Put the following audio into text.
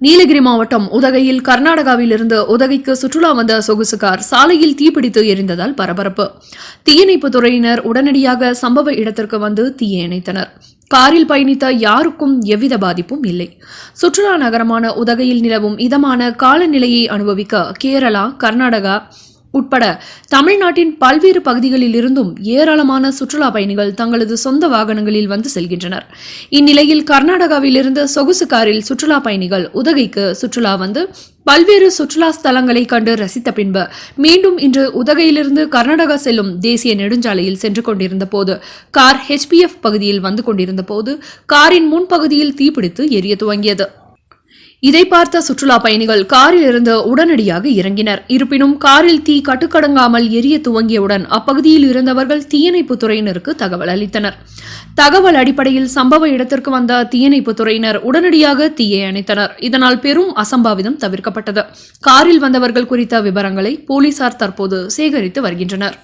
நீலகிரி மாவட்டம் உதகையில் கர்நாடகாவில் இருந்து உதகைக்கு சுற்றுலா வந்த சொகுசு கார் சாலையில் தீப்பிடித்து எரிந்ததால் பரபரப்பு. தீயணைப்பு துறையினர் உடனடியாக சம்பவ இடத்திற்கு வந்து தீயை இணைத்தனர். காரில் பயணித்த யாருக்கும் எவ்வித பாதிப்பும் இல்லை. சுற்றுலா நகரமான உதகையில் நிலவும் இதமான காலநிலையை அனுபவிக்க கேரளா கர்நாடகா உட்பட தமிழ்நாட்டின் பல்வேறு பகுதிகளில் இருந்தும் ஏராளமான சுற்றுலா பயணிகள் தங்களது சொந்த வாகனங்களில் வந்து செல்கின்றனர். இந்நிலையில் கர்நாடகாவிலிருந்து சொகுசு காரில் சுற்றுலா பயணிகள் உதகைக்கு சுற்றுலா வந்து பல்வேறு சுற்றுலா ஸ்தலங்களை கண்டு ரசித்த பின்பு மீண்டும் இன்று உதகையிலிருந்து கர்நாடகா செல்லும் தேசிய நெடுஞ்சாலையில் சென்று கொண்டிருந்த போது கார் ஹெச்பிஎஃப் பகுதியில் வந்து கொண்டிருந்த போது காரின் முன்பகுதியில் தீப்பிடித்து எரிய துவங்கியது. இதை பார்த்த சுற்றுலா பயணிகள் காரில் இருந்து உடனடியாக இறங்கினர். இருப்பினும் காரில் தீ கட்டுக்கடங்காமல் எரிய துவங்கியவுடன் அப்பகுதியில் இருந்தவர்கள் தீயணைப்பு துறையினருக்கு தகவல் அளித்தனர். தகவல் அடிப்படையில் சம்பவ இடத்திற்கு வந்த தீயணைப்பு துறையினர் உடனடியாக தீயை அணைத்தனர். இதனால் பெரும் அசம்பாவிதம் தவிர்க்கப்பட்டது. காரில் வந்தவர்கள் குறித்த விவரங்களை போலீசார் தற்போது சேகரித்து வருகின்றனர்.